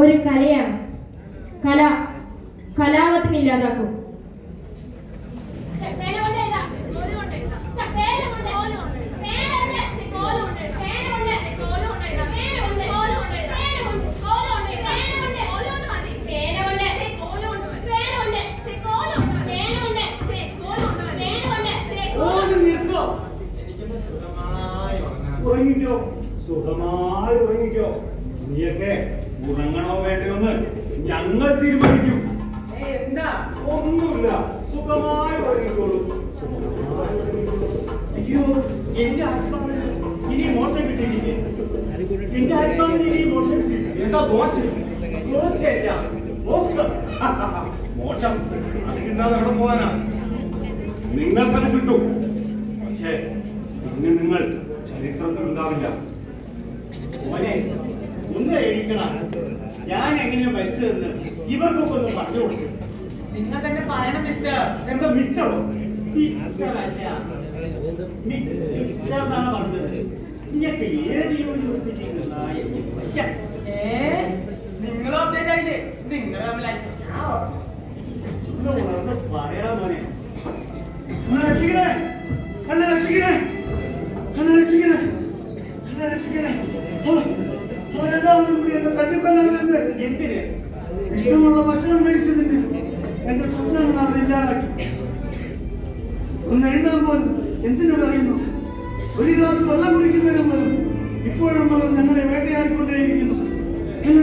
ഒരു കലയാണ് കല കലാപത്തിന് ഇല്ലാതാക്കും സുഖമായി ഉറങ്ങണം സുഖമായി ഉറങ്ങിക്കോ നീയൊക്കെ ഉറങ്ങണോ വേണ്ടയോന്ന് ഞങ്ങൾ തീരുമാനിക്കും. എന്താ? ഒന്നുമില്ല. സുഖമായി അയ്യോ എന്റെ ആത്മാവിന് ഇനി മോശം കിട്ടിയില്ലേ എന്റെ ആത്മാവിന് ഇനി മോശം കിട്ടിയില്ല എന്താ ദോശം ദോശയല്ല മോശം മോശം അത് കിട്ടാതെ അവിടെ പോകാനാ? നിങ്ങൾക്കത് കിട്ടും. പക്ഷേ പിന്നെ നിങ്ങൾ ചരിത്രത്തിൽ ഉണ്ടാവില്ല. മോനെ എണീക്കണം ഞാൻ എങ്ങനെയാ മരിച്ചതെന്ന് ഇവർക്കൊക്കെ ഒന്ന് പറഞ്ഞു കൊടുക്കും. നിങ്ങൾ തന്നെ പറയണം മിസ്റ്റർ എന്താ മിച്ചറോ മിസ്റ്ററല്ല. മി- മിസ്റ്റർ എന്നാണ് പറഞ്ഞത്. നീയൊക്കെ ഏത് യൂണിവേഴ്സിറ്റിയിൽ നിന്നാ എനിക്ക് ഏ? നിങ്ങളും അപ്ഡേറ്റ് ആയില്ലേ? നിങ്ങൾ തമ്മിലായി ഒന്ന് ഉണർന്ന് പറയണം മോനെ. എന്നെ രക്ഷിക്കണേ. എന്നെ രക്ഷിക്കണേ. എന്നെ രക്ഷിക്കണേ. എന്നെ രക്ഷിക്കണേ. ഓ, അവരെല്ലാവരും കൂടി എന്നെ ഇഷ്ടമുള്ള ഭക്ഷണം കഴിച്ചതിന്റെ എന്റെ സ്വപ്നങ്ങൾ അവർ ഇല്ലാതാക്കി. ഒന്ന് എഴുതാൻ പോലും എന്തിനു പറയുന്നു? ഒരു ഗ്ലാസ് വെള്ളം കുടിക്കുന്നതിന് പോലും ഇപ്പോഴും അവർ ഞങ്ങളെ വേട്ടയാടിക്കൊണ്ടേയിരിക്കുന്നു. എന്നെ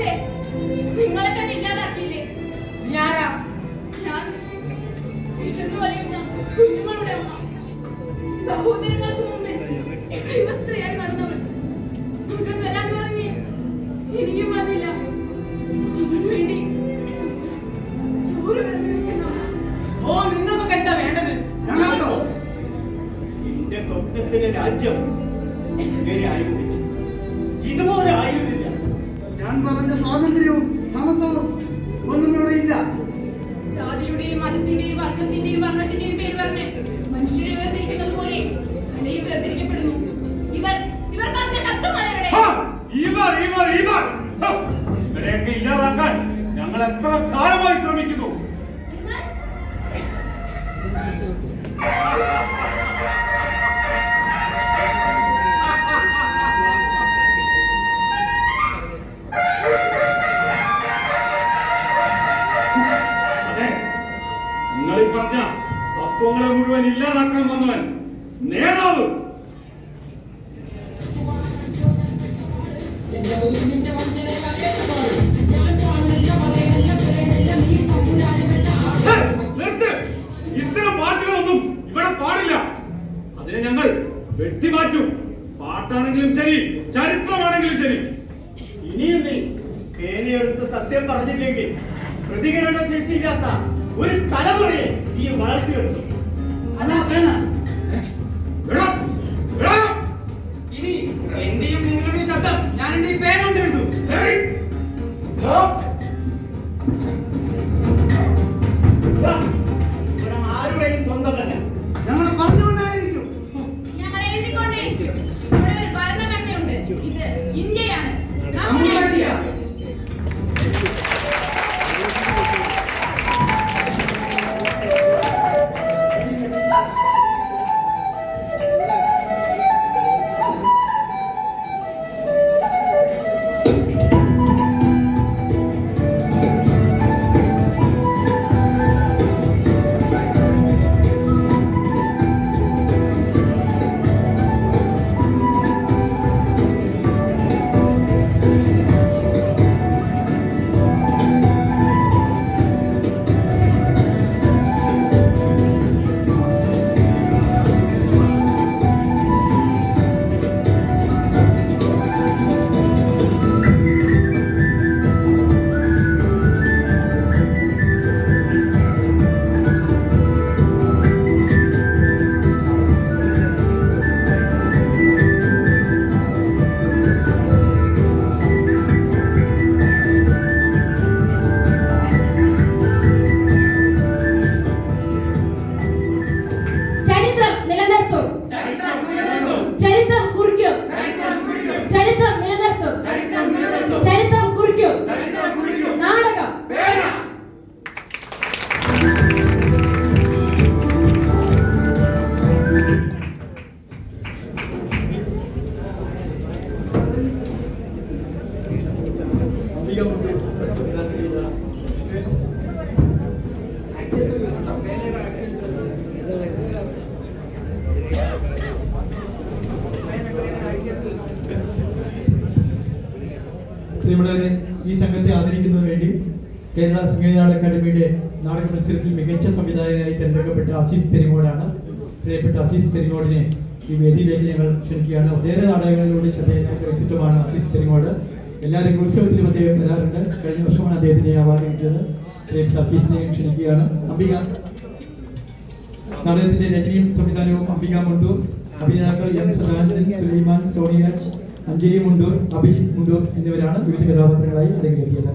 പക്ഷേ നിങ്ങളെ തന്നെ ഇല്ലാതാക്കിയില്ലേ? നീ ആരാ ഞാൻ വിശന്നു വലയുന്ന കുഞ്ഞുങ്ങളുടെ അമ്മ. സഹോദരങ്ങൾക്ക് മുമ്പിൽ ദൈവസ്ത്രീയായി നടന്നവൾ. വരാൻ പറഞ്ഞ് ഇനിയും വന്നില്ല. അവന് വേണ്ടി ചോറ് ചോറ് വെക്കുന്ന ഓ നിങ്ങൾക്കൊക്കെ എന്താ വേണ്ടത്? ഞങ്ങൾക്കോ എന്റെ സ്വപ്നത്തിന്റെ രാജ്യം ഇങ്ങനെ ഇതുപോലെ ആയിരുന്നില്ല ഞാൻ പറഞ്ഞ സ്വാതന്ത്ര്യവും സമത്വവും ഒന്നും ഇവിടെ ഇല്ല ജാതിയുടെയും മതത്തിന്റെയും വർഗത്തിന്റെയും വർണത്തിന്റെയും പേര് പറഞ്ഞ് മനുഷ്യരെ വേർതിരിക്കുന്നത് പോലെ കലയും വേർതിരിക്കപ്പെടുന്നു ഇവർ ഇവർ പറഞ്ഞ തത്വമലയുടെ ഹാ! ഇവർ ഇവർ ഇവർ ഹ! ഇവരെയൊക്കെ ഇല്ലാതാക്കാൻ ഞങ്ങൾ എത്ര കാലമായി ശ്രമിക്കുന്നു പറഞ്ഞ തത്വങ്ങളെ മുഴുവൻ ഇല്ലാതാക്കാൻ വന്നവൻ നേതാവ്. ഇത്തരം പാട്ടുകളൊന്നും ഇവിടെ പാടില്ല. അതിനെ ഞങ്ങൾ വെട്ടിമാറ്റും. പാട്ടാണെങ്കിലും ശരി ചരിത്രമാണെങ്കിലും ശരി. ഇനിയും നീ പേരിയെടുത്ത് സത്യം പറഞ്ഞില്ലെങ്കിൽ പ്രതികരണ ശേഷിയില്ലാത്ത ഒരു തലമുറയെ നീ വളർത്തിയെടുത്തു. അതാ പേന എടാ, ഇനി എന്റെയും നിങ്ങളുടെയും ശബ്ദം ഞാൻ എന്റെ ഈ പേരുകൊണ്ട് എഴുതും ആരുടെയും സ്വന്തമല്ല. ഞങ്ങളെ ഭരണഘടനയുണ്ട്. ഇത് ഇന്ത്യയാണ് നമ്മുടെ ഈ സംഘത്തെ ആദരിക്കുന്നതിന് വേണ്ടി കേരള സംഗീതനാട് അക്കാദമിയുടെ നാടക മത്സരത്തിൽ മികച്ച സംവിധായകനായി തിരഞ്ഞെടുക്കപ്പെട്ട അസീസ് പെരിങ്ങോടാണ് പ്രിയപ്പെട്ട അസീസ് പെരിങ്ങോടിനെ ഈ വേദിയിലേക്ക് ഞങ്ങൾ ക്ഷണിക്കുകയാണ്. ഒട്ടേറെ നാടകങ്ങളിലൂടെ ശ്രദ്ധേയനായ വ്യക്തിത്വമാണ് അസീസ് പെരിങ്ങോട് എല്ലാ രംഗോത്സവത്തിലും അദ്ദേഹം വരാറുണ്ട്. കഴിഞ്ഞ വർഷമാണ് അദ്ദേഹത്തിന് അവാർഡ് കിട്ടിയത്. പ്രിയപ്പെട്ട അസീസിനെ ക്ഷണിക്കുകയാണ്. അംബിക നാടകത്തിന്റെ രചനയും സംവിധാനവും അംബിക മുണ്ടൂർ അഭിനേതാക്കൾ എം സദാനന്ദൻ സുലൈമാൻ സോണിയാജ് അഞ്ജലി മുണ്ടൂർ അഭിജിത് മുണ്ടൂർ എന്നിവരാണ് വിവിധ കഥാപാത്രങ്ങളായി അരങ്ങേറിയത്.